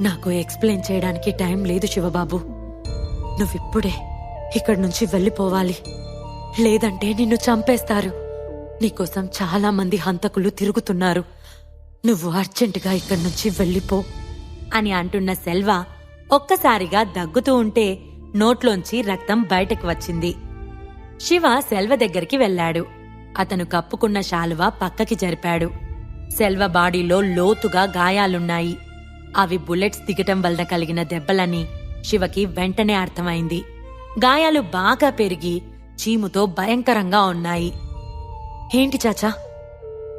నాకు ఎక్స్ప్లెయిన్ చేయడానికి టైం లేదు శివబాబు. నువ్విప్పుడే ఇక్కడి నుంచి వెళ్ళిపోవాలి. లేదంటే నిన్ను చంపేస్తారు. నీకోసం చాలా మంది హంతకులు తిరుగుతున్నారు. నువ్వు అర్జెంటుగా ఇక్కడి నుంచి వెళ్ళిపో. అని అంటున్న సెల్వ ఒక్కసారిగా దగ్గుతూ ఉంటే నోట్లోంచి రక్తం బయటకు వచ్చింది. శివ సెల్వ దగ్గరికి వెళ్ళాడు. అతను కప్పుకున్న శాలువ పక్కకి జరిపాడు. సెల్వ బాడీలో లోతుగా గాయాలున్నాయి. అవి బుల్లెట్స్ దిగటం వలన కలిగిన దెబ్బలని శివకి వెంటనే అర్థమైంది. గాయాలు బాగా పెరిగి చీముతో భయంకరంగా ఉన్నాయి. ఏంటి చాచా?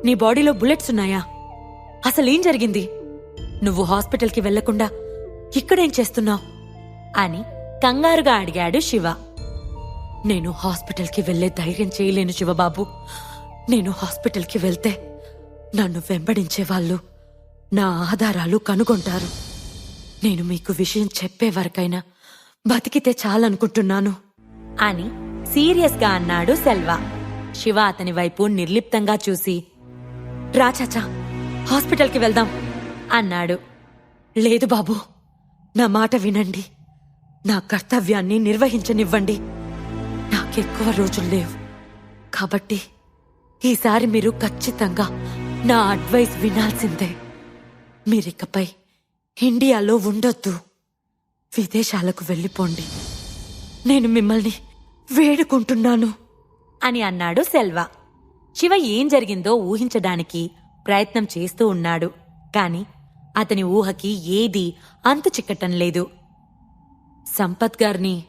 నీ బాడీలో బుల్లెట్స్ ఉన్నాయా? అసలేం జరిగింది? నువ్వు హాస్పిటల్కి వెళ్ళకుండా ఇక్కడేం చేస్తున్నావు? అని కంగారుగా అడిగాడు శివ. నేను హాస్పిటల్కి వెళ్ళే ధైర్యం చేయలేను శివబాబు. నేను హాస్పిటల్కి వెళ్తే నన్ను వెంబడించే వాళ్ళు నా ఆధారాలు కనుగొంటారు. నేను మీకు విషయం చెప్పే వరకైనా బతికితే చాలనుకుంటున్నాను. అని సీరియస్గా అన్నాడు సెల్వ. శివ అతని వైపు నిర్లిప్తంగా చూసి రాచాచా హాస్పిటల్కి వెళ్దాం అన్నాడు. లేదు బాబు నా మాట వినండి. నా కర్తవ్యాన్ని నిర్వహించనివ్వండి. నాకెక్కువ రోజులు లేవు. కాబట్టి ఈసారి మీరు ఖచ్చితంగా నా అడ్వైస్ వినాల్సిందే. మీరికపై ఇండియాలో ఉండొద్దు. విదేశాలకు వెళ్ళిపోండి. నేను మిమ్మల్ని వేడుకుంటున్నాను. అని అన్నాడు సెల్వ. శివ ఏం జరిగిందో ఊహించడానికి ప్రయత్నం చేస్తూ ఉన్నాడు. కాని అతని ఊహకి ఏదీ అంతు చిక్కటం లేదు. సంపత్ గారిని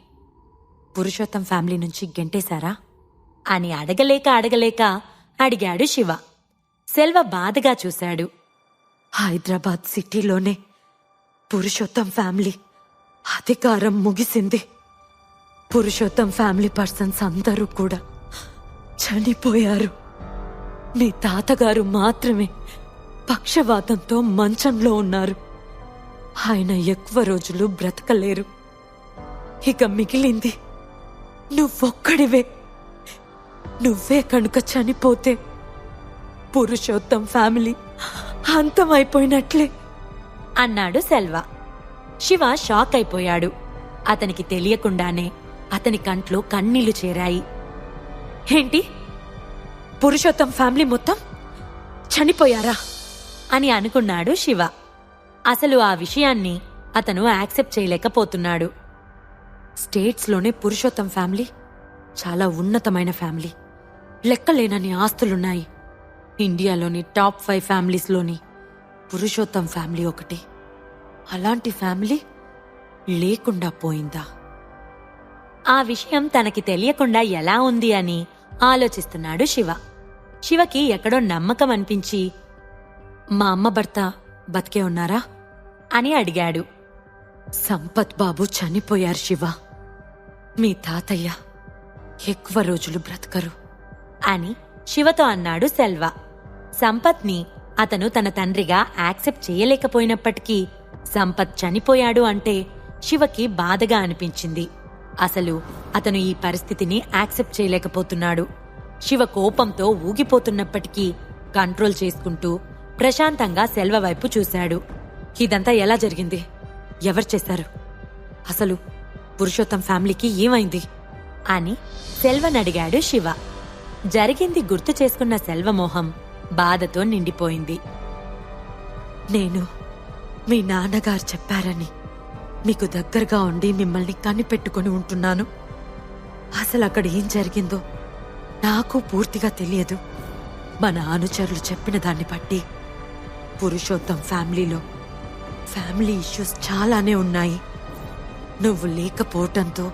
పురుషోత్తం ఫ్యామిలీ నుంచి గెంటేశారా? అని అడగలేక అడగలేక అడిగాడు శివ. సెల్వ బాధగా చూశాడు. హైదరాబాద్ సిటీలోనే పురుషోత్తం ఫ్యామిలీ అధికారం ముగిసింది. పురుషోత్తం ఫ్యామిలీ పర్సన్స్ అందరూ కూడా చనిపోయారు. మీ తాతగారు మాత్రమే పక్షవాతంతో మంచంలో ఉన్నారు. ఆయన ఎక్కువ రోజులు బ్రతకలేరు. ఇక మిగిలింది నువ్వొక్కడివే. నువ్వే కనుక చనిపోతే పురుషోత్తం ఫ్యామిలీ అంతమైపోయినట్లే. అన్నాడు సెల్వ. శివ షాక్ అయిపోయాడు. అతనికి తెలియకుండానే అతని కంట్లో కన్నీళ్ళు చేరాయి. ఏంటి? పురుషోత్తం ఫ్యామిలీ మొత్తం చనిపోయారా? అని అనుకున్నాడు శివ. అసలు ఆ విషయాన్ని అతను యాక్సెప్ట్ చేయలేకపోతున్నాడు. స్టేట్స్లోనే పురుషోత్తం ఫ్యామిలీ చాలా ఉన్నతమైన ఫ్యామిలీ. లెక్కలేనని ఆస్తులున్నాయి. ఇండియాలోని టాప్ ఫైవ్ ఫ్యామిలీస్లోని పురుషోత్తం ఫ్యామిలీ ఒకటి. అలాంటి ఫ్యామిలీ లేకుండా పోయిందా? ఆ విషయం తనకి తెలియకుండా ఎలా ఉంది అని ఆలోచిస్తున్నాడు శివ. శివకి ఎక్కడో నమ్మకం అనిపించి మా అమ్మ భర్త బతికే ఉన్నారా? అని అడిగాడు. సంపత్ బాబు చనిపోయారు శివ. మీ తాతయ్య ఎక్కువ రోజులు బ్రతకరు. అని శివతో అన్నాడు సెల్వ. సంపత్ని అతను తన తండ్రిగా యాక్సెప్ట్ చేయలేకపోయినప్పటికీ సంపత్ చనిపోయాడు అంటే శివకి బాధగా అనిపించింది. అసలు అతను ఈ పరిస్థితిని యాక్సెప్ట్ చేయలేకపోతున్నాడు. శివ కోపంతో ఊగిపోతున్నప్పటికీ కంట్రోల్ చేసుకుంటూ ప్రశాంతంగా సెల్వ వైపు చూశాడు. ఇదంతా ఎలా జరిగింది? ఎవరు చేశారు? అసలు పురుషోత్తం ఫ్యామిలీకి ఏమైంది? అని సెల్వనడిగాడు శివ. జరిగింది గుర్తు చేసుకున్న సెల్వమోహం బాధతో నిండిపోయింది. నేను మీ నాన్నగారు చెప్పారని మీకు దగ్గరగా ఉండి మిమ్మల్ని కనిపెట్టుకుని ఉంటున్నాను. అసలు అక్కడ ఏం జరిగిందో నాకు పూర్తిగా తెలియదు. మన అనుచరులు చెప్పిన దాన్ని బట్టి పురుషోత్తం ఫ్యామిలీలో ఫ్యామిలీ ఇష్యూస్ చాలానే ఉన్నాయి. నువ్వు లేకపోవటంతో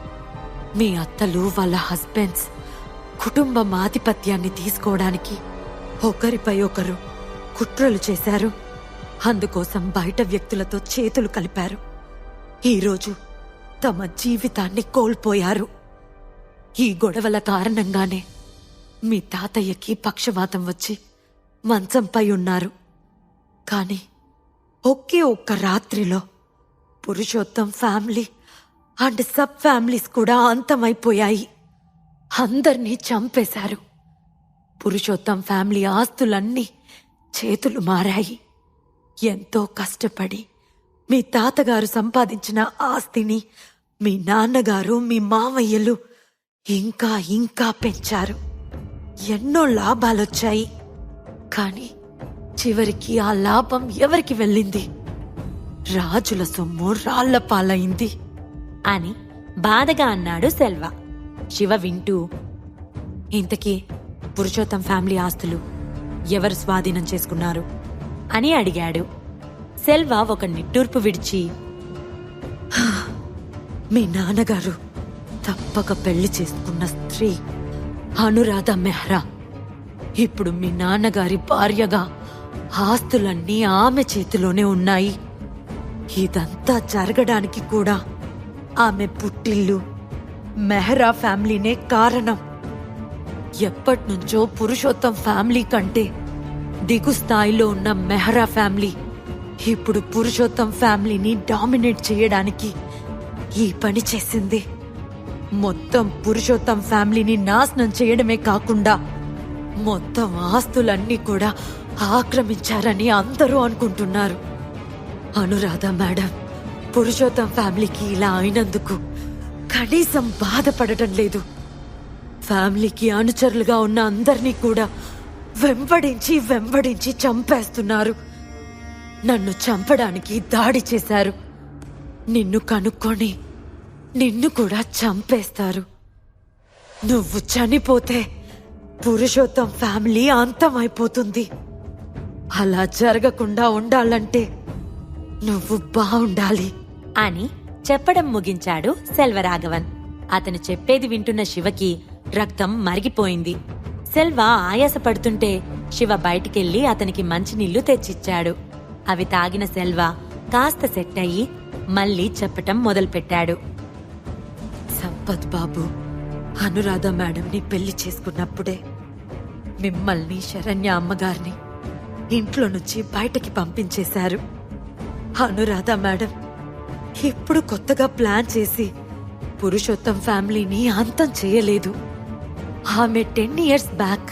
మీ అత్తలు వాళ్ళ హస్బెండ్స్ కుటుంబం ఆధిపత్యాన్ని తీసుకోవడానికి ఒకరిపై ఒకరు కుట్రలు చేశారు. అందుకోసం బయట వ్యక్తులతో చేతులు కలిపారు. ఈరోజు తమ జీవితాన్ని కోల్పోయారు. ఈ గొడవల కారణంగానే మీ తాతయ్యకి పక్షవాతం వచ్చి మంచంపై ఉన్నారు. కాని ఒకే ఒక్క రాత్రిలో Purushottam family and sub families కూడా అంతమైపోయాయి. అందర్నీ చంపేశారు. పురుషోత్తం ఫ్యామిలీ ఆస్తులన్నీ చేతులు మారాయి. ఎంతో కష్టపడి మీ తాతగారు సంపాదించిన ఆస్తిని మీ నాన్నగారు మీ మావయ్యలు ఇంకా ఇంకా పెంచారు. ఎన్నో లాభాలొచ్చాయి. కానీ చివరికి ఆ లాభం ఎవరికి వెళ్ళింది? రాజుల సొమ్ము రాళ్ళ పాలైంది. అని బాధగా అన్నాడు సెల్వ. శివ వింటూ ఇంతకీ పురుషోత్తం ఫ్యామిలీ ఆస్తులు ఎవరు స్వాధీనం చేసుకున్నారు అని అడిగాడు. సెల్వా ఒక నిట్టూర్పు విడిచి మీ నాన్నగారు తప్పక పెళ్ళి చేసుకున్న స్త్రీ అనురాధ మెహ్రా. ఇప్పుడు మీ నాన్నగారి భార్యగా ఆస్తులన్నీ ఆమె చేతిలోనే ఉన్నాయి. ఇదంతా జరగడానికి కూడా ఆమె పుట్టిల్లు మెహ్రా ఫ్యామిలీనే కారణం. ఎప్పటినుంచో పురుషోత్తం ఫ్యామిలీ కంటే దిగు స్థాయిలో ఉన్న మెహరా ఫ్యామిలీ ఇప్పుడు పురుషోత్తం ఫ్యామిలీని డామినేట్ చేయడానికి ఈ పని చేసింది. మొత్తం పురుషోత్తం ఫ్యామిలీని నాశనం చేయడమే కాకుండా మొత్తం ఆస్తులన్నీ కూడా ఆక్రమించారని అందరూ అనుకుంటున్నారు. అనురాధ మేడం పురుషోత్తం ఫ్యామిలీకి ఇలా అయినందుకు కనీసం బాధపడటం లేదు. ఫ్యామిలీకి అనుచరులుగా ఉన్న అందరినీ కూడా వెంబడించి వెంబడించి చంపేస్తున్నారు. నన్ను చంపడానికి దాడి చేశారు. నిన్ను కనుక్కొని నిన్ను కూడా చంపేస్తారు. నువ్వు చనిపోతే పురుషోత్తం ఫ్యామిలీ అంతమైపోతుంది. అలా జరగకుండా ఉండాలంటే నువ్వు బాగుండాలి అని చెప్పడం ముగించాడు సెల్వరాఘవన్. అతను చెప్పేది వింటున్న శివకి రక్తం మరిగిపోయింది. సెల్వ ఆయాసపడుతుంటే శివ బయటికెళ్ళి అతనికి మంచినీళ్ళు తెచ్చిచ్చాడు. అవి తాగిన సెల్వ కాస్త సెట్ అయ్యి మళ్ళీ చెప్పటం మొదలుపెట్టాడు. సంపత్ బాబు అనురాధ మేడంని పెళ్ళి చేసుకున్నప్పుడే మిమ్మల్ని శరణ్య అమ్మగారిని ఇంట్లో నుంచి బయటకి పంపించేశారు. అనురాధ మేడం ఇప్పుడు కొత్తగా ప్లాన్ చేసి పురుషోత్తం ఫ్యామిలీని అంతం చేయలేదు. ఆమె టెన్ ఇయర్స్ బ్యాక్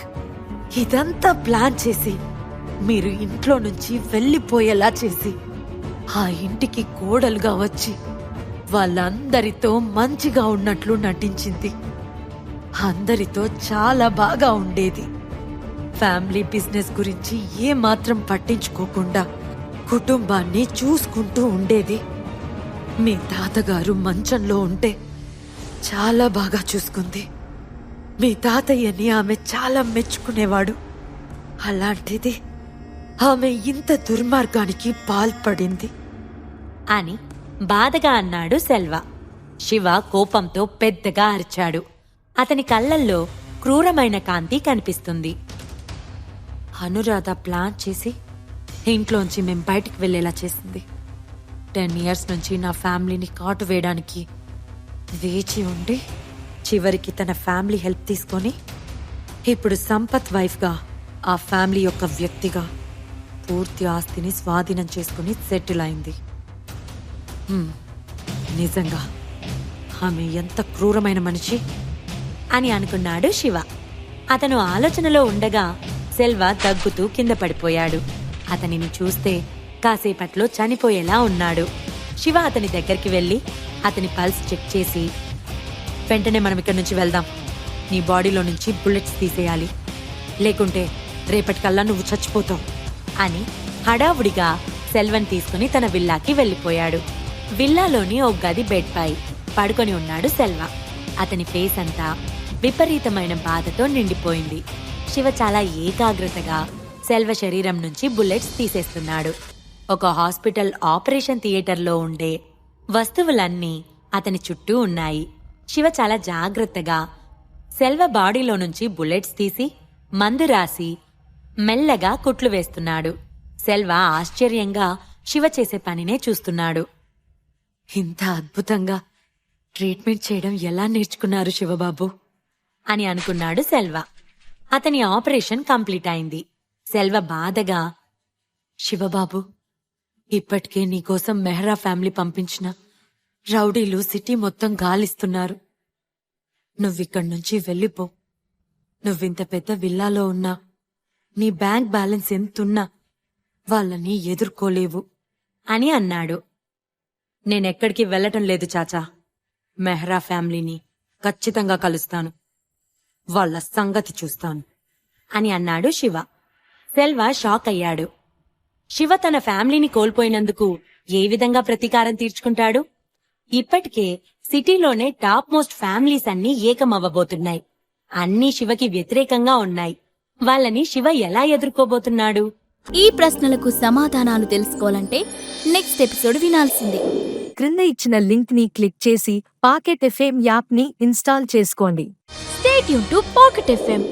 ఇదంతా ప్లాన్ చేసి మీరు ఇంట్లో నుంచి వెళ్ళిపోయేలా చేసి ఆ ఇంటికి కోడలుగా వచ్చి వాళ్ళందరితో మంచిగా ఉన్నట్లు నటించింది. అందరితో చాలా బాగా ఉండేది. ఫ్యామిలీ బిజినెస్ గురించి ఏమాత్రం పట్టించుకోకుండా కుటుంబాన్ని చూసుకుంటూ ఉండేది. మీ తాతగారు మంచంలో ఉంటే చాలా బాగా చూసుకుంది. మీ తాతయ్యని ఆమె చాలా మెచ్చుకునేవాడు. అలాంటిది ఆమె ఇంత దుర్మార్గానికి పాల్పడింది. అని బాధగా అన్నాడు సెల్వ. శివ కోపంతో పెద్దగా అరిచాడు. అతని కళ్ళల్లో క్రూరమైన కాంతి కనిపిస్తుంది. అనురాధ ప్లాన్ చేసి ఇంట్లోంచి మేం బయటికి వెళ్ళేలా చేసింది. టెన్ ఇయర్స్ నుంచి నా ఫ్యామిలీని కాటు వేయడానికి వేచి ఉండి చివరికి తన ఫ్యామిలీ హెల్ప్ తీసుకొని ఇప్పుడు సంపత్ వైఫ్గా ఆ ఫ్యామిలీ యొక్క వ్యక్తిగా పూర్తి ఆస్తిని స్వాధీనం చేసుకుని సెటిల్ అయింది. నిజంగా. ఆమె ఎంత క్రూరమైన మనిషి అని అనుకున్నాడు శివ. అతను ఆలోచనలో ఉండగా సెల్వ తగ్గుతూ కింద పడిపోయాడు. అతనిని చూస్తే కాసేపట్లో చనిపోయేలా ఉన్నాడు. శివ అతని దగ్గరికి వెళ్ళి అతని పల్స్ చెక్ చేసి వెంటనే మనం ఇక్కడి నుంచి వెళ్దాం. నీ బాడీలో నుంచి బుల్లెట్స్ తీసేయాలి. లేకుంటే రేపటికల్లా నువ్వు చచ్చిపోతావు అని హడావుడిగా సెల్వన్ తీసుకుని తన విల్లాకి వెళ్ళిపోయాడు. విల్లాలోని ఓ గది బెడ్ పై పడుకొని ఉన్నాడు సెల్వ. అతని ఫేస్ అంతా విపరీతమైన బాధతో నిండిపోయింది. శివ చాలా ఏకాగ్రతగా సెల్వ శరీరం నుంచి బుల్లెట్స్ తీసేస్తున్నాడు. ఒక హాస్పిటల్ ఆపరేషన్ థియేటర్లో ఉండే వస్తువులన్నీ అతని చుట్టూ ఉన్నాయి. శివ చాలా జాగ్రత్తగా సెల్వ బాడీలో నుంచి బుల్లెట్స్ తీసి మందు రాసి మెల్లగా కుట్లు వేస్తున్నాడు. సెల్వ ఆశ్చర్యంగా శివ చేసే పనినే చూస్తున్నాడు. ఇంత అద్భుతంగా ట్రీట్మెంట్ చేయడం ఎలా నేర్చుకున్నారు శివబాబు? అని అనుకున్నాడు సెల్వ. అతని ఆపరేషన్ కంప్లీట్ అయింది. సెల్వ బాధగా శివబాబు ఇప్పటికే నీకోసం మెహ్రా ఫ్యామిలీ పంపించిన రౌడీలు సిటీ మొత్తం గాలిస్తున్నారు. నువ్విక్కడి నుంచి వెళ్ళిపో. నువ్వింత పెద్ద విల్లాలో ఉన్నా నీ బ్యాంక్ బ్యాలెన్స్ ఎంతున్నా వాళ్ళని ఎదుర్కోలేవు అని అన్నాడు. నేనెక్కడికి వెళ్ళటం లేదు చాచా. మెహ్రా ఫ్యామిలీని ఖచ్చితంగా కలుస్తాను. వాళ్ళ సంగతి చూస్తాను అని అన్నాడు శివ. సెల్వ షాక్ అయ్యాడు. శివ తన ఫ్యామిలీని కోల్పోయినందుకు ఏ విధంగా ప్రతీకారం తీర్చుకుంటాడు? ఇప్పటికే సిటీలోనే టాప్ మోస్ట్ ఫ్యామిలీస్ అన్నీ ఏకమవ్వబోతున్నాయి. అన్నీ శివకి వ్యతిరేకంగా ఉన్నాయి. వాళ్ళని శివ ఎలా ఎదుర్కోబోతున్నాడు? ఈ ప్రశ్నలకు సమాధానాలు తెలుసుకోవాలంటే నెక్స్ట్ ఎపిసోడ్ వినాల్సిందే. క్రింద ఇచ్చిన లింక్ని క్లిక్ చేసి పాకెట్ ఎఫ్ఎం యాప్ని ఇన్స్టాల్ చేసుకోండి. స్టేట్ యూన్ టు పాకెట్ ఎఫ్ఎం